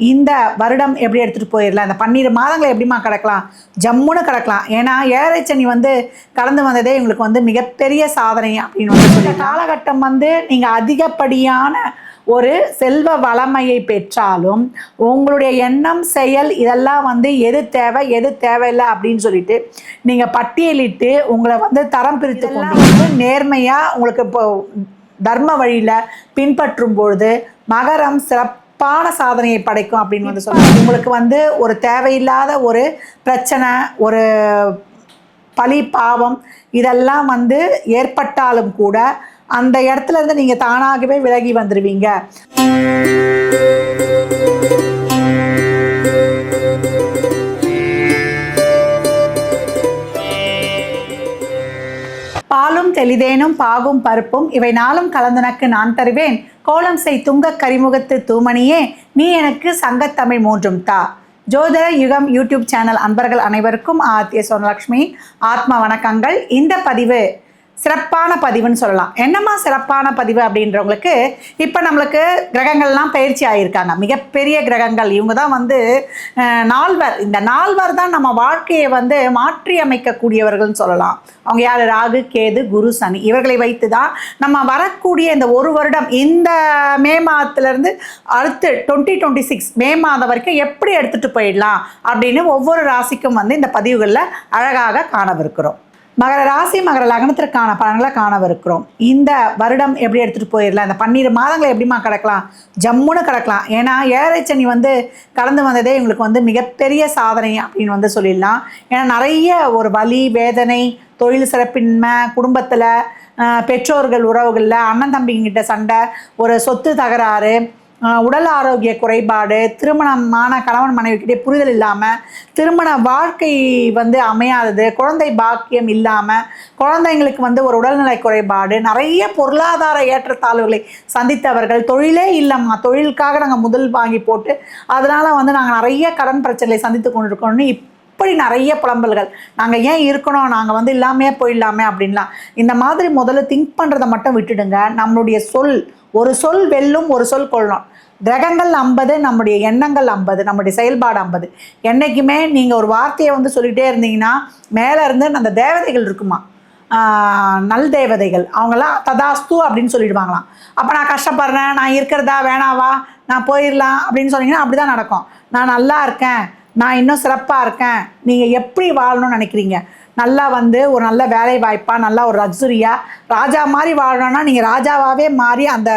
இந்த வருடம் எப்படி எடுத்துகிட்டு போயிடலாம் இந்த பன்னிரு மாதங்களை எப்படிமா கிடக்கலாம்? ஜம்முன்னு கிடக்கலாம். ஏன்னா ஏழரை சனி வந்து கடந்து வந்ததே எங்களுக்கு வந்து மிகப்பெரிய சாதனை அப்படின்னு வந்து சொல்லி காலகட்டம் வந்து நீங்கள் அதிகப்படியான ஒரு செல்வ வளமையை பெற்றாலும் உங்களுடைய எண்ணம் செயல் இதெல்லாம் வந்து எது தேவை எது தேவையில்லை அப்படின்னு சொல்லிட்டு நீங்கள் பட்டியலிட்டு உங்களை வந்து தரம் பிரித்து கொண்டு வந்து நேர்மையாக உங்களுக்கு இப்போ தர்ம வழியில் பின்பற்றும் பொழுது மகரம் சிறப்பான சாதனையை படைக்கும் அப்படின்னு வந்து சொல்லுவாங்க உங்களுக்கு வந்து ஒரு தேவையில்லாத ஒரு பிரச்சனை ஒரு பழி பாவம் இதெல்லாம் வந்து ஏற்பட்டாலும் கூட அந்த இடத்துல இருந்து நீங்கள் தானாகவே விலகி வந்துடுவீங்க பாலும் தெளிதேனும் பாகும் பருப்பும் இவை நாளும் கலந்தனக்கு நான் தருவேன். கோலம் செய் துங்க கரிமுகத்து தூமணியே நீ எனக்கு சங்கத்தமிழ் மூன்றும் தா. ஜோதிட யுகம் யூடியூப் சேனல் அன்பர்கள் அனைவருக்கும் ஆத்திய சோனலக்ஷ்மி ஆத்ம வணக்கங்கள். இந்த பதிவு சிறப்பான பதிவுன்னு சொல்லலாம். என்னம்மா சிறப்பான பதிவு அப்படின்றவங்களுக்கு இப்போ நம்மளுக்கு கிரகங்கள்லாம் பயிற்சி ஆகியிருக்காங்க மிகப்பெரிய கிரகங்கள். இவங்க தான் வந்து நால்வர். இந்த நால்வர் தான் நம்ம வாழ்க்கையை வந்து மாற்றி அமைக்கக்கூடியவர்கள்னு சொல்லலாம். அவங்க யார்? ராகு கேது குரு சனி. இவர்களை வைத்து தான் நம்ம வரக்கூடிய இந்த ஒரு வருடம் இந்த மே மாதத்துலேருந்து அடுத்து டுவெண்ட்டி டுவெண்ட்டி சிக்ஸ் மே மாதம் வரைக்கும் எப்படி எடுத்துகிட்டு போயிடலாம் அப்படின்னு ஒவ்வொரு ராசிக்கும் வந்து இந்த பதிவுகளில் அழகாக காணவிருக்கிறோம். மகர ராசி மகர லக்னத்திற்கான பலன்களை காணவிருக்கிறோம். இந்த வருடம் எப்படி எடுத்துகிட்டு போயிடலாம் இந்த பன்னிரு மாதங்களை எப்படிமா கிடக்கலாம்? ஜம்முன்னு கிடக்கலாம். ஏன்னா ஏழரை சனி வந்து கடந்து வந்ததே எங்களுக்கு வந்து மிகப்பெரிய சாதனை அப்படின்னு வந்து சொல்லிடலாம். ஏன்னா நிறைய ஒரு வலி வேதனை தொழில் சிறப்பின்மை குடும்பத்தில் பெற்றோர்கள் உறவுகளில் அண்ணன் தம்பிங்கிட்ட சண்டை ஒரு சொத்து தகராறு உடல் ஆரோக்கிய குறைபாடு திருமணமான கணவன் மனைவிக்கிட்டே புரிதல் இல்லாமல் திருமண வாழ்க்கை வந்து அமையாதது குழந்தை பாக்கியம் இல்லாமல் குழந்தைங்களுக்கு வந்து ஒரு உடல்நிலை குறைபாடு நிறைய பொருளாதார ஏற்றத்தாழ்வுகளை சந்தித்தவர்கள் தொழிலே இல்லைம்மா தொழிலுக்காக நாங்கள் முதல் வாங்கி போட்டு அதனால் வந்து நாங்கள் நிறைய கடன் பிரச்சனைகளை சந்தித்து கொண்டிருக்கோம்னு இப் இப்படி நிறைய புலம்பல்கள். நாங்கள் ஏன் இருக்கணும்? நாங்கள் வந்து இல்லாமே போயிடலாமே அப்படின்லாம். இந்த மாதிரி முதல்ல திங்க் பண்ணுறதை மட்டும் விட்டுடுங்க. நம்மளுடைய சொல் ஒரு சொல் வெல்லும் ஒரு சொல் கொள்ளணும் கிரகங்கள் ஐம்பது நம்முடைய எண்ணங்கள் ஐம்பது நம்முடைய செயல்பாடு ஐம்பது. என்றைக்குமே நீங்கள் ஒரு வார்த்தையை வந்து சொல்லிகிட்டே இருந்தீங்கன்னா மேலே இருந்து அந்த தேவதைகள் இருக்குமா? நல் தேவதைகள். அவங்களாம் ததாஸ்து அப்படின்னு சொல்லிடுவாங்களாம். அப்போ நான் கஷ்டப்படுறேன் நான் இருக்கிறதா வேணாவா? நான் போயிடலாம் அப்படின்னு சொன்னீங்கன்னா அப்படி தான் நடக்கும். நான் நல்லா இருக்கேன் நான் இன்னும் சிறப்பாக இருக்கேன். நீங்கள் எப்படி வாழணும்னு நினைக்கிறீங்க? நல்லா வந்து ஒரு நல்ல வேலை வாய்ப்பாக நல்லா ஒரு லக்ஸுரியாக ராஜா மாதிரி வாழணும்னா நீங்கள் ராஜாவாகவே மாறி அந்த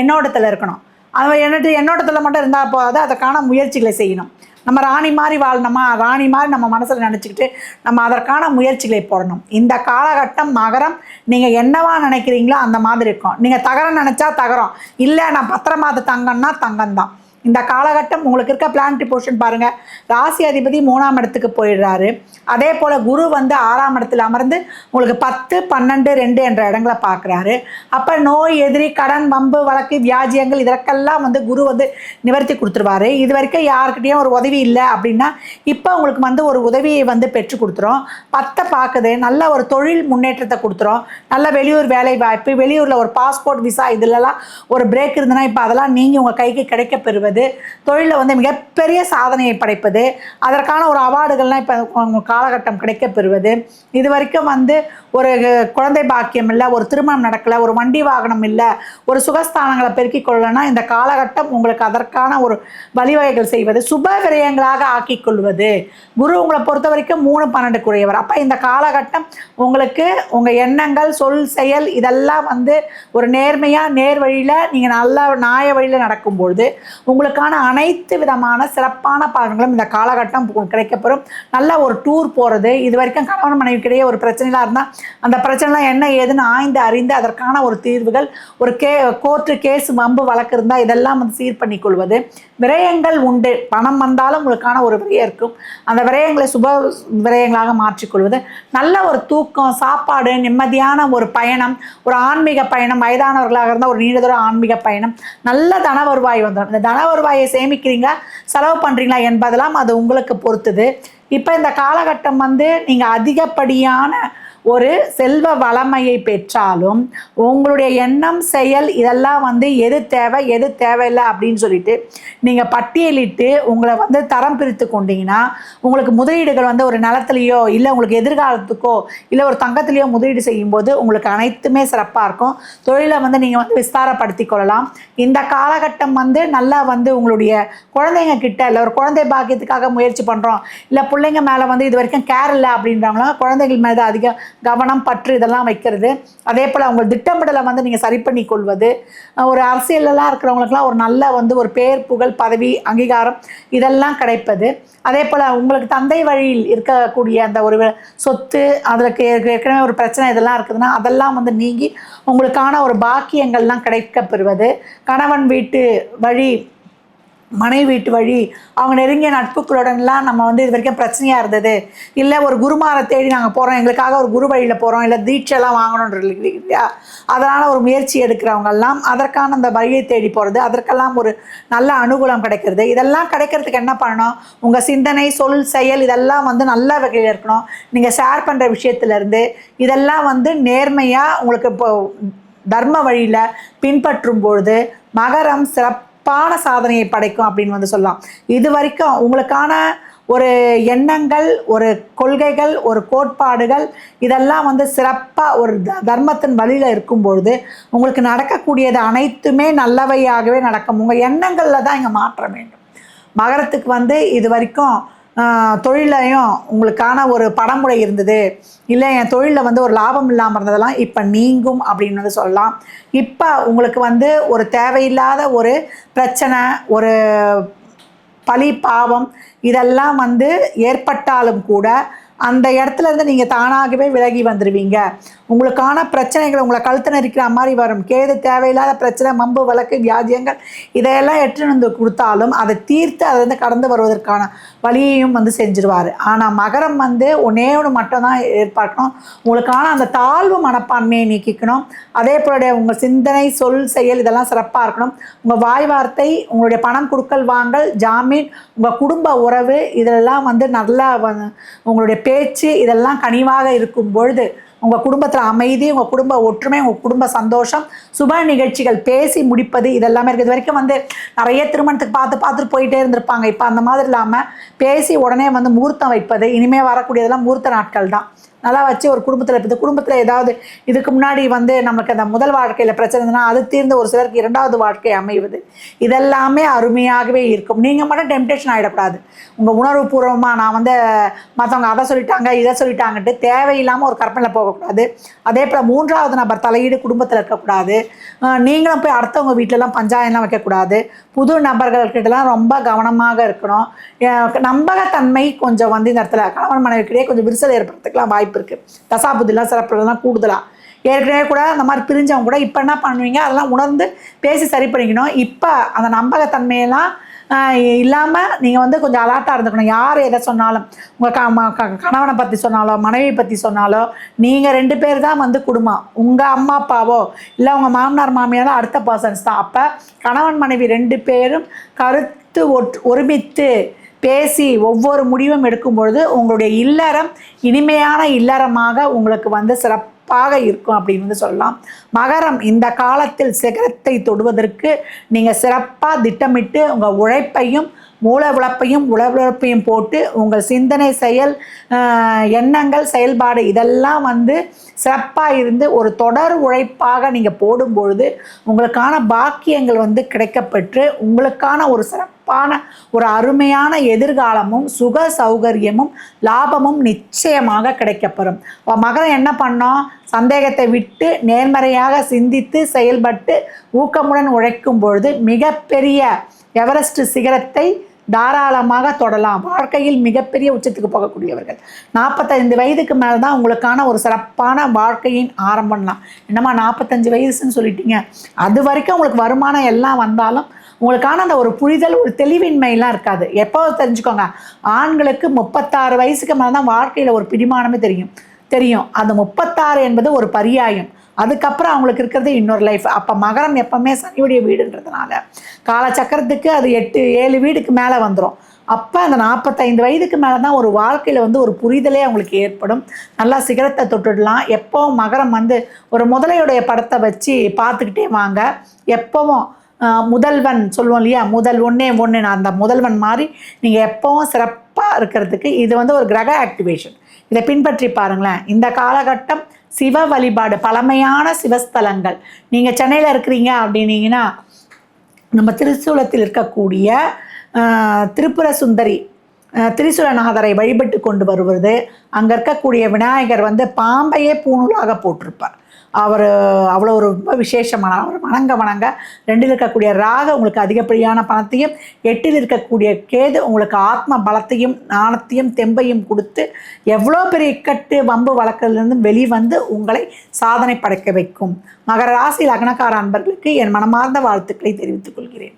எண்ணோட்டத்தில் இருக்கணும். அவன் என்னட்டு எண்ணோட்டத்தில் மட்டும் இருந்தால் போகாது அதற்கான முயற்சிகளை செய்யணும். நம்ம ராணி மாதிரி வாழணுமா? ராணி மாதிரி நம்ம மனசில் நினச்சிக்கிட்டு நம்ம அதற்கான முயற்சிகளை போடணும். இந்த காலகட்டம் மகரம் நீங்கள் என்னவா நினைக்கிறீங்களோ அந்த மாதிரி இருக்கும். நீங்கள் தகரம் நினச்சா தகரம். இல்லை நான் பத்திரமாத தங்கம்னா தங்கம் தான் இந்த காலகட்டம் உங்களுக்கு இருக்க பிளானட்டி போர்ஷன் பாருங்கள் ராசி அதிபதி மூணாம் இடத்துக்கு போயிடுறாரு. அதே போல் குரு வந்து ஆறாம் இடத்துல அமர்ந்து உங்களுக்கு பத்து பன்னெண்டு ரெண்டு என்ற இடங்களை பார்க்குறாரு அப்போ நோய் எதிரி கடன் வம்பு வழக்கு வியாஜியங்கள் இதற்கெல்லாம் வந்து குரு வந்து நிவர்த்தி கொடுத்துருவாரு. இது வரைக்கும் யாருக்கிட்டேயும் ஒரு உதவி இல்லை அப்படின்னா இப்போ உங்களுக்கு வந்து ஒரு உதவியை வந்து பெற்று கொடுத்துரும். பத்தை பார்க்குது நல்ல ஒரு தொழில் முன்னேற்றத்தை கொடுத்துரும். நல்ல வெளியூர் வேலை வாய்ப்பு வெளியூரில் ஒரு பாஸ்போர்ட் விசா இதுலலாம் ஒரு பிரேக் இருந்ததுன்னா இப்போ அதெல்லாம் நீங்கள் உங்கள் கைக்கு கிடைக்க பெறுவது தொழிலில் வந்து மிகப்பெரிய சாதனையை படைப்பது அதற்கான ஒரு அவார்டுகள்லாம் இப்போ காலகட்டம் கிடைக்க பெறுவது இது வரைக்கும் வந்து ஒரு குழந்தை பாக்கியம் இல்லை ஒரு திருமணம் நடக்கலை ஒரு வண்டி வாகனம் இல்லை ஒரு சுகஸ்தானங்களை பெருக்கிக் கொள்ளலைன்னா இந்த காலகட்டம் உங்களுக்கு அதற்கான ஒரு வழிவகைகள் செய்வது சுப விரயங்களாக ஆக்கிக் கொள்வது. குரு உங்களை பொறுத்த வரைக்கும் மூணு பன்னெண்டு குறையவர் அப்போ இந்த காலகட்டம் உங்களுக்கு உங்கள் எண்ணங்கள் சொல் செயல் இதெல்லாம் வந்து ஒரு நேர்மையாக நேர் வழியில் நீங்கள் நல்ல நியாய வழியில் நடக்கும்பொழுது உங்களுக்கான அனைத்து விதமான சிறப்பான பலன்களும் இந்த காலகட்டம் கிடைக்கப்பெறும். நல்ல ஒரு டூர் போகிறது இது வரைக்கும் கணவன் மனைவிக்கிடையே ஒரு பிரச்சனைலாம் இருந்தால் அந்த பிரச்சனைலாம் என்ன ஏதுன்னு ஆய்ந்து அறிந்து அதற்கான ஒரு தீர்வுகள் ஒரு கே கோர்ட்டு கேஸ் வம்பு வழக்கு இருந்தால் இதெல்லாம் வந்து சீர் பண்ணி கொள்வது விரயங்கள் உண்டு. பணம் வந்தாலும் உங்களுக்கான ஒரு விரயம் இருக்கும். அந்த விரயங்களை சுப விரயங்களாக மாற்றிக்கொள்வது. நல்ல ஒரு தூக்கம் சாப்பாடு நிம்மதியான ஒரு பயணம் ஒரு ஆன்மீக பயணம் வயதானவர்களாக இருந்தால் ஒரு நீண்ட தூரம் ஆன்மீக பயணம். நல்ல தன வருவாய் வந்துடும் இந்த தன வருவாயை சேமிக்கிறீங்க செலவு பண்ணுறீங்களா என்பதெல்லாம் அது உங்களுக்கு பொறுத்துது. இப்போ இந்த காலகட்டம் வந்து நீங்கள் அதிகப்படியான ஒரு செல்வ வளமையை பெற்றாலும் உங்களுடைய எண்ணம் செயல் இதெல்லாம் வந்து எது தேவை எது தேவையில்லை அப்படின்னு சொல்லிட்டு நீங்கள் பட்டியலிட்டு உங்களை வந்து தரம் பிரித்து கொண்டீங்கன்னா உங்களுக்கு முதலீடுகள் வந்து ஒரு நிலத்துலையோ இல்லை உங்களுக்கு எதிர்காலத்துக்கோ இல்லை ஒரு தங்கத்துலேயோ முதலீடு செய்யும்போது உங்களுக்கு அனைத்துமே சிறப்பாக இருக்கும். தொழிலை வந்து நீங்கள் வந்து விஸ்தாரப்படுத்தி கொள்ளலாம். இந்த காலகட்டம் வந்து நல்லா வந்து உங்களுடைய குழந்தைங்க கிட்ட இல்லை ஒரு குழந்தை பாக்கியத்துக்காக முயற்சி பண்ணுறோம் இல்லை பிள்ளைங்க மேலே வந்து இது வரைக்கும் கேர் இல்லை அப்படின்றாங்களா குழந்தைகள் மேலே அதிக கவனம் பற்று இதெல்லாம் வைக்கிறது. அதே போல் அவங்க திட்டமிடலை வந்து நீங்கள் சரி பண்ணி கொள்வது. ஒரு அரசியலெல்லாம் இருக்கிறவங்களுக்குலாம் ஒரு நல்ல வந்து ஒரு பேர் புகழ் பதவி அங்கீகாரம் இதெல்லாம் கிடைப்பது. அதே போல் உங்களுக்கு தந்தை வழியில் இருக்கக்கூடிய அந்த ஒரு சொத்து அதற்கு ஏற்கனவே ஒரு பிரச்சனை இதெல்லாம் இருக்குதுன்னா அதெல்லாம் வந்து நீங்கி உங்களுக்கான ஒரு பாக்கியங்கள்லாம் கிடைக்கப்பெறுவது. கணவன் வீட்டு வழி மனைவி வீட்டு வழி அவங்க நெருங்கிய நட்புகளுடன்லாம் நம்ம வந்து இது வரைக்கும் பிரச்சனையாக இருந்தது. இல்லை ஒரு குருமாரை தேடி நாங்கள் போகிறோம் எங்களுக்காக ஒரு குரு வழியில் போகிறோம் இல்லை தீட்சைலாம் வாங்கணுன்ற இல்லையா? அதனால் ஒரு முயற்சி எடுக்கிறவங்கெல்லாம் அதற்கான அந்த வழியை தேடி போகிறது அதற்கெல்லாம் ஒரு நல்ல அனுகூலம் கிடைக்கிறது. இதெல்லாம் கிடைக்கிறதுக்கு என்ன பண்ணணும்? உங்கள் சிந்தனை சொல் செயல் இதெல்லாம் வந்து நல்ல வகையில் இருக்கணும். நீங்கள் ஷேர் பண்ணுற விஷயத்துலேருந்து இதெல்லாம் வந்து நேர்மையாக உங்களுக்கு இப்போ தர்ம வழியில் பின்பற்றும் பொழுது மகரம் சிறப்பு சிறப்பான சாதனையை படைக்கும் அப்படின்னு வந்து சொல்லலாம். இது வரைக்கும் உங்களுக்கான ஒரு எண்ணங்கள் ஒரு கொள்கைகள் ஒரு கோட்பாடுகள் இதெல்லாம் வந்து சிறப்பாக ஒரு த தர்மத்தின் வழியில் இருக்கும் பொழுது உங்களுக்கு நடக்கக்கூடியது அனைத்துமே நல்லவையாகவே நடக்கும். உங்கள் எண்ணங்களில் தான் இங்கே மாற்ற வேண்டும். மகரத்துக்கு வந்து இது வரைக்கும் தொழிலையும் உங்களுக்கான ஒரு படமுறை இருந்தது. இல்லை என் தொழிலில் வந்து ஒரு லாபம் இல்லாமல் இருந்ததெல்லாம் இப்போ நீங்கும் அப்படின்னு வந்து சொல்லலாம். இப்போ உங்களுக்கு வந்து ஒரு தேவையில்லாத ஒரு பிரச்சனை ஒரு பழி பாவம் இதெல்லாம் வந்து ஏற்பட்டாலும் கூட அந்த இடத்துல இருந்து நீங்கள் தானாகவே விலகி வந்துடுவீங்க உங்களுக்கான பிரச்சனைகள் உங்களை கழுத்து நெரிக்கிற மாதிரி வரும். கேது தேவையில்லாத பிரச்சனை மம்பு வழக்கு வியாதியங்கள் இதையெல்லாம் எட்டு வந்து கொடுத்தாலும் அதை தீர்த்து அதிலிருந்து கடந்து வருவதற்கான வழியையும் வந்து செஞ்சிருவார். ஆனால் மகரம் வந்து ஒன்னே ஒன்று மட்டும்தான் ஏற்பார்க்கணும். உங்களுக்கான அந்த தாழ்வு மனப்பான்மையை நீக்கிக்கணும். அதே போல உங்கள் சிந்தனை சொல் செயல் இதெல்லாம் சிறப்பாக இருக்கணும். உங்கள் வாய் வார்த்தை உங்களுடைய பணம் கொடுக்கல் வாங்கல் ஜாமீன் உங்கள் குடும்ப உறவு இதெல்லாம் வந்து நல்லா உங்களுடைய பேச்சு இதெல்லாம் கனிவாக இருக்கும் பொழுது உங்கள் குடும்பத்தில் அமைதி உங்கள் குடும்ப ஒற்றுமை உங்கள் குடும்ப சந்தோஷம் சுப நிகழ்ச்சிகள் பேசி முடிப்பது இதெல்லாமே இருக்குது. இது வரைக்கும் வந்து நிறைய திருமணத்துக்கு பார்த்து பார்த்துட்டு போயிட்டே இருந்திருப்பாங்க. இப்போ அந்த மாதிரி இல்லாமல் பேசி உடனே வந்து முகூர்த்தம் வைப்பது இனிமேல் வரக்கூடியதெல்லாம் முகூர்த்த நாட்கள் தான் நல்லா வச்சு ஒரு குடும்பத்தில் இப்போ குடும்பத்தில் ஏதாவது இதுக்கு முன்னாடி வந்து நமக்கு அந்த முதல் வாழ்க்கையில் பிரச்சனை இருந்ததுன்னா அது தீர்ந்த ஒரு சிலருக்கு இரண்டாவது வாழ்க்கை அமைவது. இதெல்லாமே அருமையாகவே இருக்கும். நீங்கள் மட்டும் டெம்டேஷன் ஆகிடக்கூடாது உங்கள் உணர்வு பூர்வமாக நான் வந்து மற்றவங்க அதை சொல்லிட்டாங்க இதை சொல்லிட்டாங்கன்ட்டு தேவையில்லாமல் ஒரு கற்பனையில் போகக்கூடாது. அதே போல் மூன்றாவது நபர் தலையீடு குடும்பத்தில் இருக்கக்கூடாது. நீங்களும் போய் அடுத்தவங்க வீட்டிலலாம் பஞ்சாயம்லாம் வைக்கக்கூடாது. புது நபர்கள்கிட்டலாம் ரொம்ப கவனமாக இருக்கணும். நம்பகத்தன்மை கொஞ்சம் வந்து இந்த இடத்துல கணவன் மனைவிக்கிட்டே கொஞ்சம் விரிசல் ஏற்படுறதுக்கெலாம் வாய்ப்பு வாய்ப்பு இருக்குது தசாபுதிலாம் சிறப்புலாம் கூடுதலாக ஏற்கனவே கூட அந்த மாதிரி பிரிஞ்சவங்க கூட இப்போ என்ன பண்ணுவீங்க? அதெல்லாம் உணர்ந்து பேசி சரி பண்ணிக்கணும். இப்போ அந்த நம்பகத்தன்மையெல்லாம் இல்லாமல் நீங்கள் வந்து கொஞ்சம் அலாட்டாக இருந்துக்கணும். யார் எதை சொன்னாலும் உங்கள் க கணவனை பற்றி சொன்னாலோ மனைவி பற்றி சொன்னாலோ நீங்கள் ரெண்டு பேர் தான் வந்து குடும்பம். உங்கள் அம்மா அப்பாவோ இல்லை உங்கள் மாமனார் மாமியாரோ அடுத்த பர்சன்ஸ் தான். அப்போ கணவன் மனைவி ரெண்டு பேரும் கருத்து ஒட் ஒருமித்து பேசி ஒவ்வொரு முடிவும் எடுக்கும் பொழுது உங்களுடைய இல்லறம் இனிமையான இல்லறமாக உங்களுக்கு வந்து சிறப்பாக இருக்கும் அப்படின்னு வந்து சொல்லலாம். மகரம் இந்த காலத்தில் சிகரத்தை தொடுவதற்கு நீங்கள் சிறப்பாக திட்டமிட்டு உங்கள் உழைப்பையும் மூல உழப்பையும் உழவுழப்பையும் போட்டு உங்கள் சிந்தனை செயல் எண்ணங்கள் செயல்பாடு இதெல்லாம் வந்து சிறப்பாக இருந்து ஒரு தொடர் உழைப்பாக நீங்கள் போடும்பொழுது உங்களுக்கான பாக்கியங்கள் வந்து கிடைக்கப்பெற்று உங்களுக்கான ஒரு சிறப்பான ஒரு அருமையான எதிர்காலமும் சுக சௌகரியமும் லாபமும் நிச்சயமாக கிடைக்கப்பெறும். மகன் என்ன பண்ணோம் சந்தேகத்தை விட்டு நேர்மறையாக சிந்தித்து செயல்பட்டு ஊக்கமுடன் உழைக்கும் பொழுது மிகப்பெரிய எவரெஸ்ட் சிகரத்தை தாராளமாக தொடலாம். வாழ்க்கையில் மிகப்பெரிய உச்சத்துக்கு போகக்கூடியவர்கள். நாற்பத்தைந்து வயதுக்கு மேலே தான் உங்களுக்கான ஒரு சிறப்பான வாழ்க்கையின் ஆரம்பம்லாம் என்னம்மா நாற்பத்தஞ்சு வயசுன்னு சொல்லிட்டீங்க. அது வரைக்கும் உங்களுக்கு வருமானம் எல்லாம் வந்தாலும் உங்களுக்கான அந்த ஒரு புரிதல் ஒரு தெளிவின்மையெல்லாம் இருக்காது. எப்போ தெரிஞ்சுக்கோங்க. ஆண்களுக்கு முப்பத்தாறு வயசுக்கு மேலே தான் வாழ்க்கையில் ஒரு பிடிமானமே தெரியும். தெரியும். அந்த முப்பத்தாறு என்பது ஒரு பரியாயம். அதுக்கப்புறம் அவங்களுக்கு இருக்கிறது இன்னொரு லைஃப் அப்போ மகரம் எப்பவுமே சனியுடைய வீடுன்றதுனால காலச்சக்கரத்துக்கு அது எட்டு ஏழு வீடுக்கு மேலே வந்துடும் அப்போ அந்த நாற்பத்தைந்து வயதுக்கு மேலே தான் ஒரு வாழ்க்கையில் வந்து ஒரு புரிதலே அவங்களுக்கு ஏற்படும். நல்லா சிகரத்தை தொட்டுடலாம். எப்போவும் மகரம் வந்து ஒரு முதலையுடைய படத்தை வச்சு பார்த்துக்கிட்டே வாங்க. எப்போவும் முதல்வன் சொல்லுவோம் இல்லையா? முதல் ஒன்றே ஒன்று நான் அந்த முதல்வன் மாதிரி நீங்கள் எப்போவும் சிறப்பாக இருக்கிறதுக்கு இது வந்து ஒரு கிரக ஆக்டிவேஷன் இதை பின்பற்றி பாருங்களேன். இந்த காலகட்டம் சிவ வழிபாடு பழமையான சிவஸ்தலங்கள். நீங்கள் சென்னையில் இருக்கிறீங்க அப்படின்னீங்கன்னா நம்ம திருச்சூலத்தில் இருக்கக்கூடிய திருப்புர சுந்தரி திரிசூலநாதரை வழிபட்டு கொண்டு வருவது. அங்கே இருக்கக்கூடிய விநாயகர் வந்து பாம்பையே பூணூலாக போட்டிருப்பார். அவர் அவ்வளோ ஒரு ரொம்ப விசேஷமான அவர் வணங்க வணங்க. ரெண்டில் இருக்கக்கூடிய ராக உங்களுக்கு அதிகப்படியான பணத்தையும் எட்டில் இருக்கக்கூடிய கேது உங்களுக்கு ஆத்ம பலத்தையும் நாணத்தையும் தெம்பையும் கொடுத்து எவ்வளோ பெரிய இக்கட்டு வம்பு வழக்கிலிருந்து வெளிவந்து உங்களை சாதனை படைக்க வைக்கும். மகர ராசி லக்னக்கார அன்பர்களுக்கு என் மனமார்ந்த வாழ்த்துக்களை தெரிவித்துக் கொள்கிறேன்.